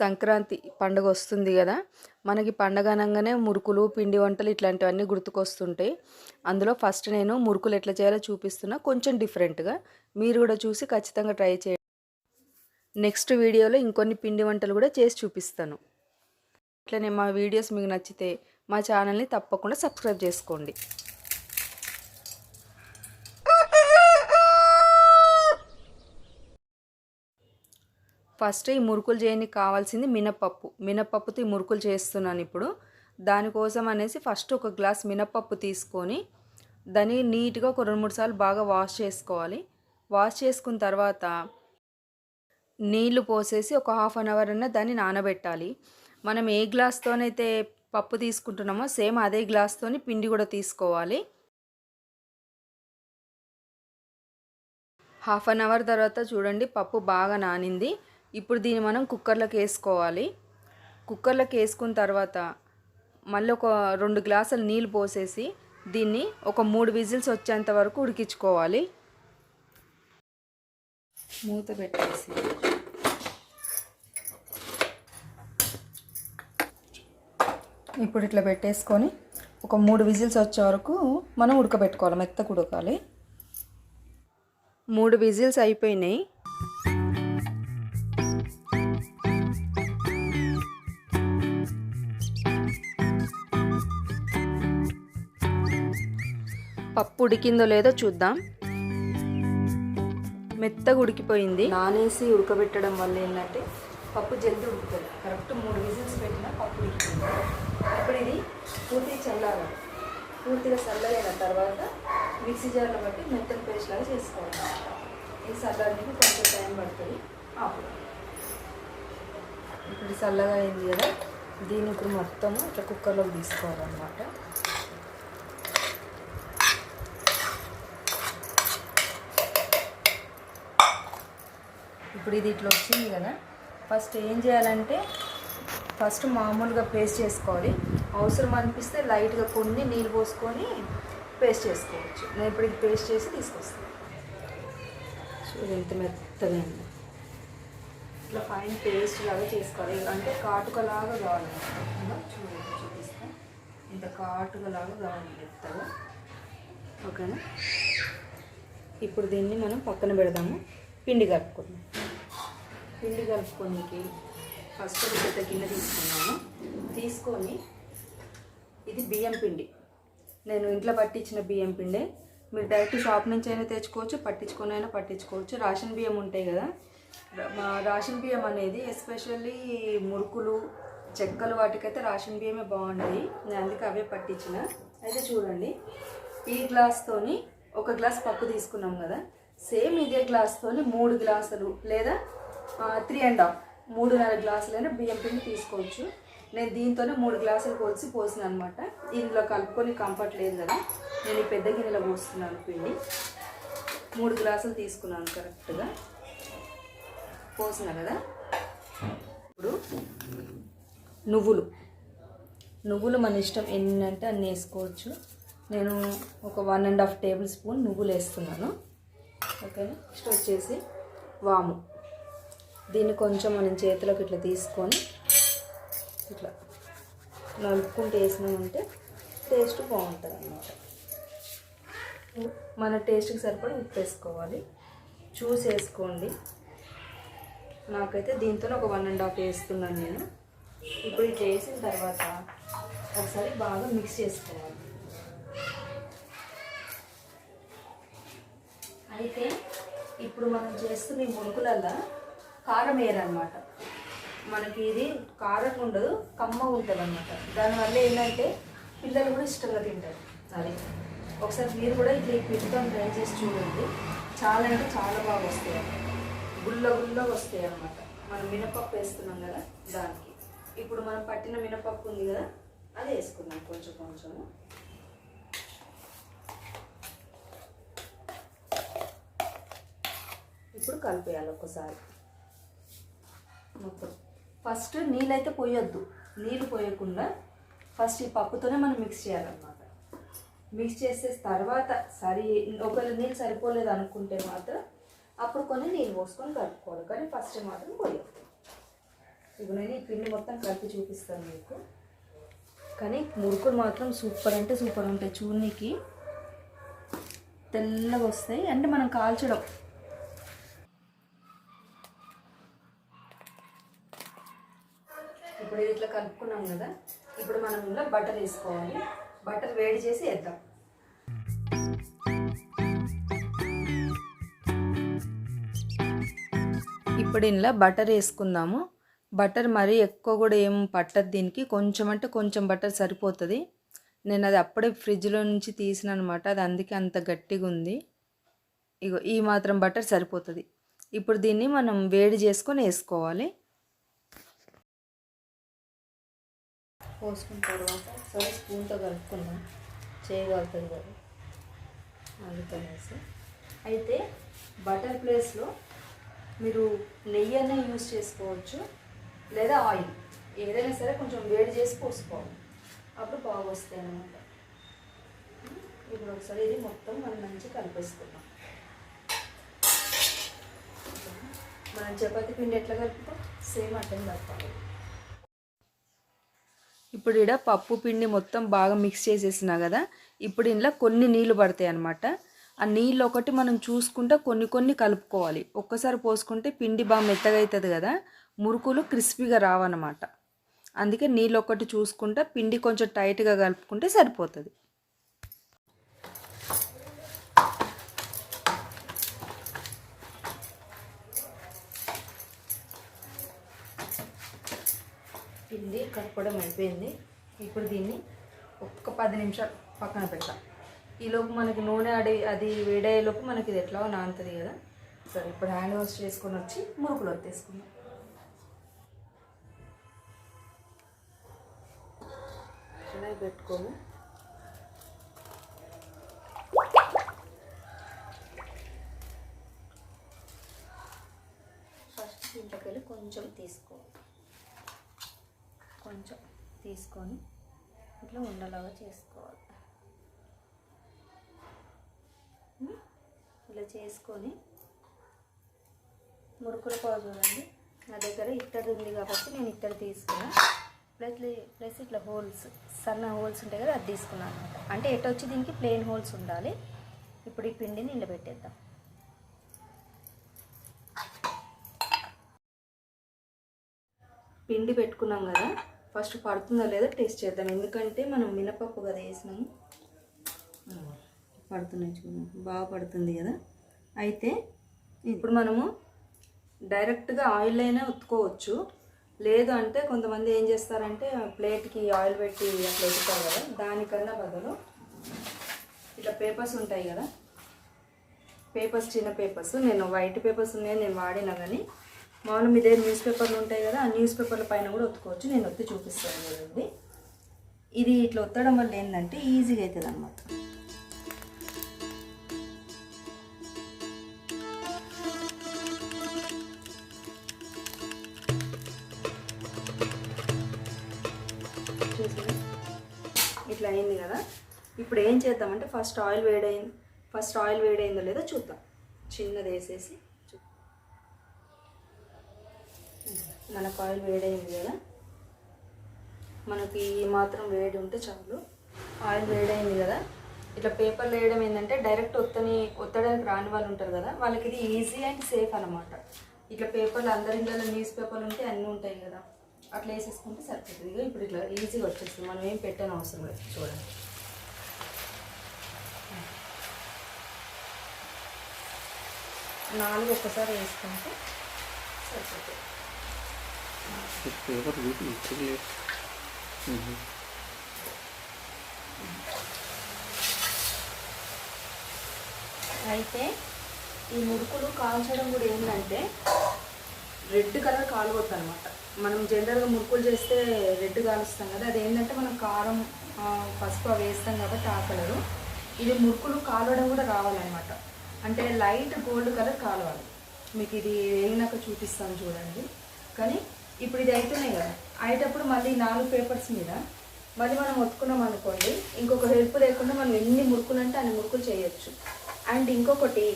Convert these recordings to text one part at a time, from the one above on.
సంక్రాంతి పండుగ వస్తుంది కదా మనకి పండగ అనగానే మురుకులు పిండి వంటలు ఇట్లాంటివన్నీ గుర్తుకొస్తుంటాయి. అందులో ఫస్ట్ నేను మురుకులు ఎట్లా చేయాలో చూపిస్తున్నా కొంచెం డిఫరెంట్గా. మీరు కూడా చూసి ఖచ్చితంగా ట్రై చేయండి. నెక్స్ట్ వీడియోలో ఇంకొన్ని పిండి వంటలు కూడా చేసి చూపిస్తాను. ఇట్లనే మా వీడియోస్ మీకు నచ్చితే మా ఛానల్ని తప్పకుండా సబ్స్క్రైబ్ చేసుకోండి. ఫస్ట్ ఈ మురుకులు చేయడానికి కావాల్సింది మినపప్పు. మినపప్పుతో ఈ మురుకులు చేస్తున్నాను ఇప్పుడు. దానికోసం అనేసి ఫస్ట్ ఒక గ్లాస్ మినపప్పు తీసుకొని దాన్ని నీట్గా ఒక రెండు మూడు సార్లు బాగా వాష్ చేసుకోవాలి. వాష్ చేసుకున్న తర్వాత నీళ్ళు పోసేసి ఒక హాఫ్ అన్ అవర్ అన్న దాన్ని నానబెట్టాలి. మనం ఏ గ్లాస్తోనైతే పప్పు తీసుకుంటున్నామో సేమ్ అదే గ్లాస్తోని పిండి కూడా తీసుకోవాలి. హాఫ్ అన్ అవర్ తర్వాత చూడండి పప్పు బాగా నానింది. ఇప్పుడు దీన్ని మనం కుక్కర్లోకి వేసుకోవాలి. కుక్కర్లోకి వేసుకున్న తర్వాత మళ్ళీ ఒక రెండు గ్లాసులు నీళ్ళు పోసేసి దీన్ని ఒక మూడు విజిల్స్ వచ్చేంత వరకు ఉడికించుకోవాలి. మూత పెట్టేసి ఇప్పుడు ఇట్లా పెట్టేసుకొని ఒక మూడు విజిల్స్ వచ్చే వరకు మనం ఉడకబెట్టుకోవాలి మెత్తకు ఉడకాలి. మూడు విజిల్స్ అయిపోయినాయి. పప్పు ఉడికిందో లేదో చూద్దాం. మెత్తగా ఉడికిపోయింది. నానేసి ఉడకబెట్టడం వల్ల ఏంటంటే పప్పు జల్దీ ఉడుకుతుంది. కరెక్ట్ మూడు విజిల్స్ పెట్టినా పప్పు ఉడికింది ఇప్పుడు ఇది పూర్తిగా చల్లాలి పూర్తిగా చల్లగైన తర్వాత మిక్సీ జార్లో బట్టి మెత్తని పేస్ట్ లాగా చేసుకోవాలి. ఇది చల్లడానికి కొంచెం టైం పడుతుంది. అప్పుడు ఇప్పుడు చల్లగా అయింది కదా దీన్ని ఇప్పుడు మొత్తము ఇట్లా కుక్కర్లోకి తీసుకోవాలన్నమాట. ఇప్పుడు ఇది ఇట్లా వచ్చింది కదా. ఫస్ట్ ఏం చేయాలంటే ఫస్ట్ మామూలుగా పేస్ట్ చేసుకోవాలి. అవసరం అనిపిస్తే లైట్గా కొన్ని నీళ్ళు పోసుకొని పేస్ట్ చేసుకోవచ్చు. నేను ఇప్పుడు ఇది పేస్ట్ చేసి తీసుకొస్తాను. చూడు ఎంత మెత్తగా అయిందో. ఇట్లా ఫైన్ పేస్ట్ లాగా చేసుకోవాలి. అంటే కాటుకలాగా కావాలి. ఇదిగో చూడు చూపిస్తా. ఇంత కాటుకలాగా కావాలి మెత్తగా. ఓకేనా? ఇప్పుడు దీన్ని మనం పక్కన పెడదాము. పిండి కలుపుకుందాం. పిండి కలుపుకోనికి ఫస్ట్ ఒక పెద్ద గిన్నె తీసుకున్నాను. తీసుకొని ఇది బియ్యం పిండి. నేను ఇంట్లో పట్టించిన బియ్యం పిండే. మీరు డైరెక్ట్ షాప్ నుంచి అయినా తెచ్చుకోవచ్చు పట్టించుకొని అయినా పట్టించుకోవచ్చు. రేషన్ బియ్యం ఉంటాయి కదా. మా రేషన్ బియ్యం అనేది ఎస్పెషల్లీ మురుకులు చెక్కలు వాటికైతే రేషన్ బియ్యమే బాగుంటాయి. నేను అందుకే అవే పట్టించిన. అయితే చూడండి ఈ గ్లాస్తోని ఒక గ్లాస్ పప్పు తీసుకున్నాం కదా. సేమ్ ఇదే గ్లాస్తోని మూడు గ్లాసులు లేదా త్రీ అండ్ హాఫ్ మూడున్నర గ్లాసులైనా బియ్యం పిండి తీసుకోవచ్చు. నేను దీంతోనే మూడు గ్లాసులు కొలిసి పోసిన అనమాట ఇందులో కలుపుకొని కంఫర్ట్ లేదు కదా. నేను ఈ పెద్ద గిన్నెలో పోస్తున్నాను పిండి. మూడు గ్లాసులు తీసుకున్నాను కరెక్ట్గా పోసిన కదా. ఇప్పుడు నువ్వులు. నువ్వులు మన ఇష్టం ఎన్ని అంటే అన్ని వేసుకోవచ్చు. నేను ఒక one and half tablespoon నువ్వులు వేస్తున్నాను. ఓకేనా? నెక్స్ట్ వచ్చేసి వాము. దీన్ని కొంచెం మనం చేతిలోకి ఇట్లా తీసుకొని ఇట్లా నలుపుకుంటూ వేసినామంటే టేస్ట్ బాగుంటుంది అన్నమాట మన టేస్ట్కి సరిపడా ఉప్పు వేసుకోవాలి. చూసి వేసుకోండి. నాకైతే దీంతో ఒక వన్ అండ్ హాఫ్ వేస్తున్నాను నేను. ఇప్పుడు ఇది చేసిన తర్వాత ఒకసారి బాగా మిక్స్ చేసుకోవాలి. అయితే ఇప్పుడు మనం చేస్తున్న ఈ మునుకులల్లా కారం వేయరనమాట మనకి ఇది కారం ఉండదు కమ్మ ఉంటుంది అనమాట దానివల్ల ఏంటంటే పిల్లలు కూడా ఇష్టంగా తింటారు. అది ఒకసారి మీరు కూడా ఇట్లా ఈ ట్రై చేసి చూడండి. చాలా అంటే చాలా బాగా వస్తాయి గుల్ల గుల్ల వస్తాయి అనమాట మనం మినపప్పు వేస్తున్నాం కదా దానికి. ఇప్పుడు మనం పట్టిన మినపప్పు ఉంది కదా అది వేసుకున్నాం కొంచెం కొంచెము. ఇప్పుడు కలిపేయాలి ఒకసారి మొత్తం. ఫస్ట్ నీళ్ళైతే పోయొద్దు. నీళ్ళు పోయకుండా ఫస్ట్ ఈ పప్పుతోనే మనం మిక్స్ చేయాలన్నమాట. మిక్స్ చేసే తర్వాత సరి ఒకవేళ నీళ్ళు సరిపోలేదు అనుకుంటే మాత్రం అప్పుడు కొన్ని నీళ్ళు పోసుకొని కలుపుకోవాలి. కానీ ఫస్ట్ మాత్రం పోయొద్దు. ఇప్పుడు నేను ఈ పిండి మొత్తం కలిపి చూపిస్తాను మీకు. కానీ మురుకులు మాత్రం సూపర్ అంటే సూపర్ ఉంటాయి. చూడనీకి తెల్లగా వస్తాయి. అంటే మనం కాల్చడం. ఇప్పుడు ఇది ఇట్లా కలుపుకున్నాం కదా ఇప్పుడు మనం ఇందులో బటర్ వేసుకోవాలి. బటర్ వేడి చేసి వేద్దాం. ఇప్పుడు ఇందులో బటర్ వేసుకుందాము. బటర్ మరీ ఎక్కువ కూడా ఏం పట్టదు దీనికి. కొంచెం అంటే కొంచెం బటర్ సరిపోతుంది. నేను అది అప్పుడే ఫ్రిడ్జ్లో నుంచి తీసిన అనమాట అది అందుకే అంత గట్టిగా ఉంది. ఇగో ఈ మాత్రం బటర్ సరిపోతుంది. ఇప్పుడు దీన్ని మనం వేడి చేసుకొని వేసుకోవాలి. పోసుకున్న తర్వాత సరే స్పూన్తో కలుపుకుందాం. చేయగలుగుతుంది కదా. అందుకనేసి అయితే బటర్ ప్లేస్లో మీరు నెయ్యి అనే యూస్ చేసుకోవచ్చు లేదా ఆయిల్. ఏదైనా సరే కొంచెం వేడి చేసి పోసుకోవాలి. అప్పుడు బాగా వస్తాయి అన్నమాట. ఇప్పుడు ఒకసారి ఇది మొత్తం మనం మంచిగా కలిపేసుకుందాం. మనం చపాతి పిండి ఎట్లా కలుపుతాం? సేమ్ అట్టని కలపాలి. ఇప్పుడు ఇక్కడ పప్పు పిండి మొత్తం బాగా మిక్స్ చేసేసినా కదా ఇప్పుడు ఇందులో కొన్ని నీళ్ళు పడతాయి అన్నమాట. ఆ నీళ్ళు ఒకటి మనం చూసుకుంటే కొన్ని కొన్ని కలుపుకోవాలి. ఒక్కసారి పోసుకుంటే పిండి బాగా మెత్తగా అవుతుంది కదా మురుకులు క్రిస్పీగా రావన్నమాట. అందుకే నీళ్ళు ఒకటి చూసుకుంటే పిండి కొంచెం టైట్గా కలుపుకుంటే సరిపోతుంది. అయిపోయింది కలపడం అయిపోయింది. ఇప్పుడు దీన్ని ఒక్క పది నిమిషాలు పక్కన పెడతాం. ఈలోపు మనకి నూనె అడి అది వేడయ్యేలోపు మనకి ఇది ఎట్లా నానుతుంది కదా. సరే ఇప్పుడు హ్యాండ్ వాష్ చేసుకొని వచ్చి మురుకులు వచ్చేసుకుందాం కడాయి పెట్టుకోము ఫస్ట్ దీంట్లోకి కొంచెం తీసుకోవాలి. కొంచెం తీసుకొని ఇట్లా ఉండలాగా చేసుకోవాలి. ఇలా చేసుకొని మురుకుల పావు చూడండి. నా దగ్గర ఇత్తడి ఉంది కాబట్టి నేను ఇత్తడి తీసుకున్నా. ప్లస్ ప్లస్ ఇట్లా హోల్స్ సన్న హోల్స్ ఉంటాయి కదా అది తీసుకున్నాను అనమాట అంటే ఎటు వచ్చి దీనికి ప్లెయిన్ హోల్స్ ఉండాలి. ఇప్పుడు ఈ పిండిని ఇలా పెట్టేద్దాం. పిండి పెట్టుకున్నాం కదా ఫస్ట్ పడుతుందో లేదో టేస్ట్ చేద్దాం. ఎందుకంటే మనం మినపప్పు కదా వేసినాము పడుతున్నాయి చూడండి బాగా పడుతుంది కదా. అయితే ఇప్పుడు మనము డైరెక్ట్గా ఆయిల్ అయినా ఉత్తుకోవచ్చు. లేదు అంటే కొంతమంది ఏం చేస్తారంటే ప్లేట్కి ఆయిల్ పెట్టి అట్లా ఎత్తుతారు కదా. దానికన్నా బదులు ఇట్లా పేపర్స్ ఉంటాయి కదా. పేపర్స్ చిన్న పేపర్స్. నేను వైట్ పేపర్స్ ఉన్నాయి నేను వాడినా కానీ మామూలు మీ దగ్గర న్యూస్ పేపర్లు ఉంటాయి కదా ఆ న్యూస్ పేపర్ల పైన కూడా ఒత్తుకోవచ్చు. నేను ఒత్తి చూపిస్తాను చూడండి. ఇది ఇట్లా ఒత్తడం వల్ల ఏంటంటే ఈజీగా అవుతుంది అనమాట ఇట్లా అయింది కదా. ఇప్పుడు ఏం చేద్దామంటే ఫస్ట్ ఆయిల్ వేడైంది ఫస్ట్ ఆయిల్ వేడైందో లేదో చూద్దాం. చిన్నది వేసేసి. మనకు ఆయిల్ వేడైంది కదా. మనకి ఈ మాత్రం వేడి ఉంటే చాలు. ఆయిల్ వేడైంది కదా. ఇట్లా పేపర్లు వేయడం ఏంటంటే డైరెక్ట్ ఒత్తని ఒత్తడానికి రాని వాళ్ళు ఉంటారు కదా. వాళ్ళకి ఇది ఈజీ అండ్ సేఫ్ అనమాట ఇట్లా పేపర్లు అందరి ఇళ్ళలో న్యూస్ పేపర్లు ఉంటే అన్నీ ఉంటాయి కదా. అట్లా వేసేసుకుంటే సరిపోతుంది. ఇప్పుడు ఇట్లా ఈజీగా వచ్చేస్తుంది. మనం ఏం పెట్టని అవసరం లేదు. చూడండి. నాలుగు ఒక్కసారి వేసుకుంటే సరిపోతుంది. పేపర్ వీటి ఇచ్చి అయితే ఈ మురుకులు కాల్చడం కూడా ఏంటంటే రెడ్ కలర్ కాలువద్దు అనమాట మనం జనరల్గా మురుకులు చేస్తే రెడ్ కాలుస్తాం కదా అది ఏంటంటే మనం కారం పసుపు అవి వేస్తాం కాబట్టి ఆ కలరు. ఇది మురుకులు కాలవడం కూడా రావాలన్నమాట. అంటే లైట్ గోల్డ్ కలర్ కాలవాలి. మీకు ఇది వేగినాక చూపిస్తాను చూడండి. కానీ ఇప్పుడు ఇది అవుతున్నాయి కదా. అయ్యేటప్పుడు మళ్ళీ నాలుగు పేపర్స్ మీద మళ్ళీ మనం ఒత్తుకున్నాం అనుకోండి ఇంకొక హెల్ప్ లేకుండా మనం ఎన్ని మురుకులు అంటే అన్ని మురుకులు చేయొచ్చు. అండ్ ఇంకొకటి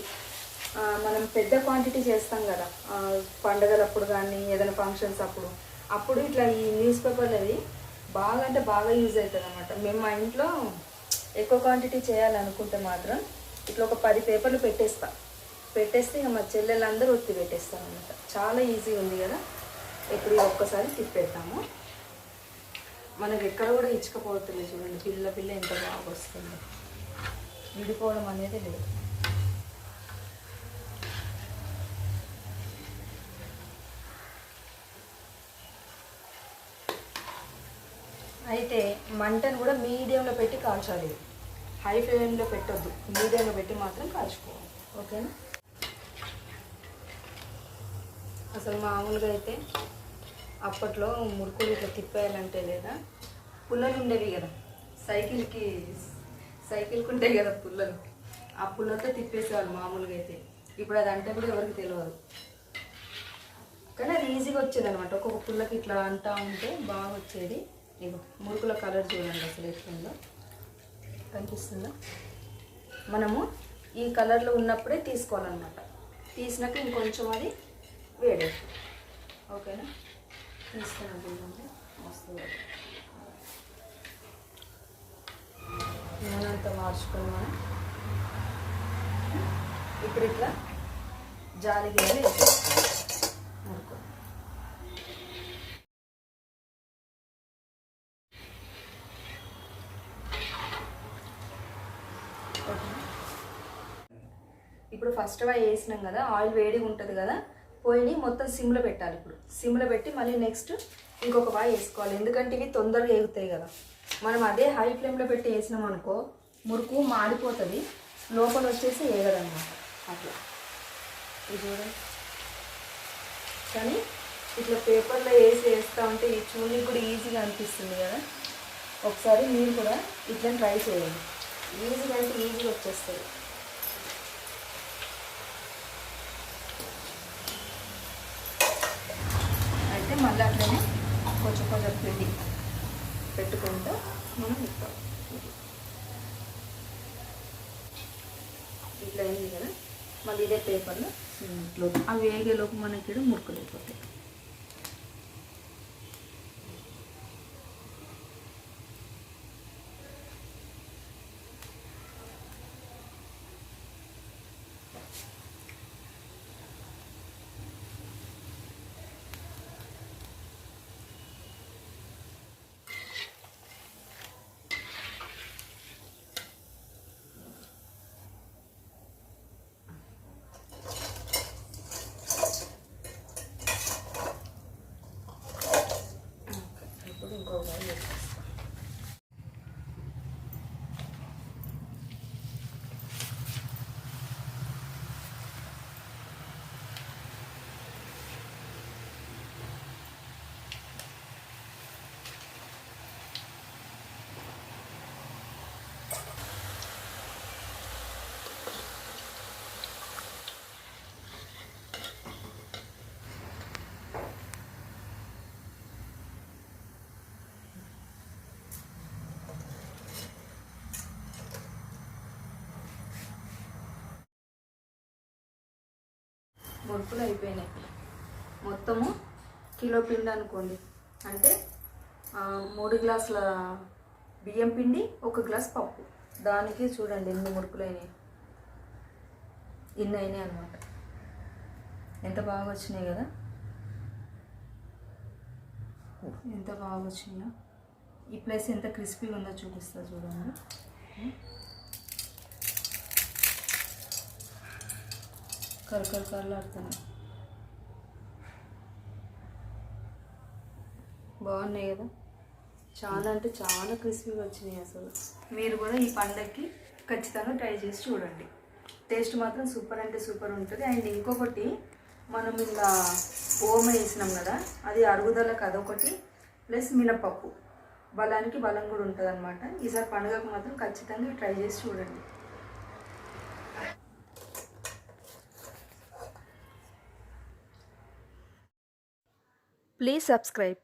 మనం పెద్ద క్వాంటిటీ చేస్తాం కదా. పండగలప్పుడు కానీ ఏదైనా ఫంక్షన్స్ అప్పుడు. అప్పుడు ఇట్లా ఈ న్యూస్ పేపర్లు అది బాగా అంటే బాగా యూజ్ అవుతుంది అనమాట మేము మా ఇంట్లో ఎక్కువ క్వాంటిటీ చేయాలనుకుంటే మాత్రం ఇట్లా ఒక పది పేపర్లు పెట్టేస్తాం. పెట్టేస్తే ఇక మా చెల్లెలందరూ ఒత్తి పెట్టేస్తాం అనమాట చాలా ఈజీ ఉంది కదా. ఇప్పుడు ఇది ఒక్కసారి తిప్పేద్దాము. మనకి ఎక్కడ కూడా ఇచ్చకపోతుంది చూడండి పిల్ల పిల్ల ఎంత బాగా వస్తుంది. విడిపోవడం అనేది లేదు. అయితే మంటను కూడా మీడియంలో పెట్టి కాల్చాలి. హై ఫ్లేమ్లో పెట్టొద్దు. మీడియంలో పెట్టి మాత్రం కాల్చుకోవాలి. ఓకేనా? అసలు మామూలుగా అయితే అప్పట్లో మురుకులు ఇట్లా తిప్పేయాలంటే లేదా? పుల్లలు ఉండేవి కదా. సైకిల్కి సైకిల్కి ఉంటాయి కదా పుల్లలు. ఆ పుల్లతో తిప్పేసేవాళ్ళు మామూలుగా అయితే. ఇప్పుడు అది అంటే కూడా ఎవరికి తెలియదు కానీ అది ఈజీగా వచ్చేది అనమాట ఒక్కొక్క పుల్లకి ఇట్లా అంటా ఉంటే బాగా వచ్చేది. ఇగో మురుకుల కలర్ చూడండి అసలు ఎట్లుందో. కనిపిస్తుందా? మనము ఈ కలర్లో ఉన్నప్పుడే తీసుకోవాలన్నమాట. తీసినాక ఇంకొంచెం అది వేడే ఓకేనా? తీసుకున్నాం మార్చుకున్నాను ఇప్పుడు ఇట్లా జాలి గిన్నె ఇప్పుడు ఫస్ట్ వై వేసినాం కదా ఆయిల్ వేడిగా ఉంటుంది కదా పోయిని మొత్తం సిమ్లో పెట్టాలి ఇప్పుడు. సిమ్లో పెట్టి మళ్ళీ నెక్స్ట్ ఇంకొక వాయి వేసుకోవాలి. ఎందుకంటే ఇవి తొందరగా ఎగుతాయి కదా. మనం అదే హై ఫ్లేమ్లో పెట్టి వేసినాం అనుకో మురుకు మాడిపోతుంది. లోపల వచ్చేసి వేగదన్నమాట అట్లా. ఇది చూడండి. కానీ ఇట్లా పేపర్లో వేసి వేస్తూ ఉంటే ఈ చూడడానికి కూడా ఈజీగా అనిపిస్తుంది కదా. ఒకసారి మీరు కూడా ఇట్లా ట్రై చేయండి. ఈజీగా అంటే ఈజీగా వచ్చేస్తుంది అయితే మళ్ళీ అట్లనే కొంచెం కొంచెం పిండి పెట్టుకుంటూ మనం ఇస్తాం. ఇట్లా అయింది కదా? మళ్ళీ ఇదే పేపర్లో ఇట్లా అవి వేగేలోపు మనకి ఇక్కడ మురుకులు అయిపోతాయి ఇప్పుడు ఇంకో వాయి వేసేస్తాం మురుకులు అయిపోయినాయి. మొత్తము కిలో పిండి అనుకోండి. అంటే మూడు గ్లాసుల బియ్యం పిండి ఒక గ్లాస్ పప్పు. దానికి చూడండి ఎన్ని మురుకులు అయినాయి. ఇన్ని అయినాయి అనమాట ఎంత బాగా వచ్చినాయి కదా? ఎంత బాగా వచ్చినాయో. ఈ ప్లేస్ ఎంత క్రిస్పీగా ఉందో చూపిస్తా చూడండి. కరకర కరలాడుతున్నాయి బాగున్నాయి కదా? చాలా అంటే చాలా క్రిస్పీగా వచ్చినాయి అసలు. మీరు కూడా ఈ పండగకి ఖచ్చితంగా ట్రై చేసి చూడండి. టేస్ట్ మాత్రం సూపర్ అంటే సూపర్ ఉంటుంది. అండ్ ఇంకొకటి మనం ఇలా ఓమ వేసినాం కదా అది అరుగుదలకు అదొకటి ప్లస్ మినపప్పు. బలానికి బలం కూడా ఉంటుంది అనమాట ఈసారి పండుగకు మాత్రం ఖచ్చితంగా ట్రై చేసి చూడండి. Please subscribe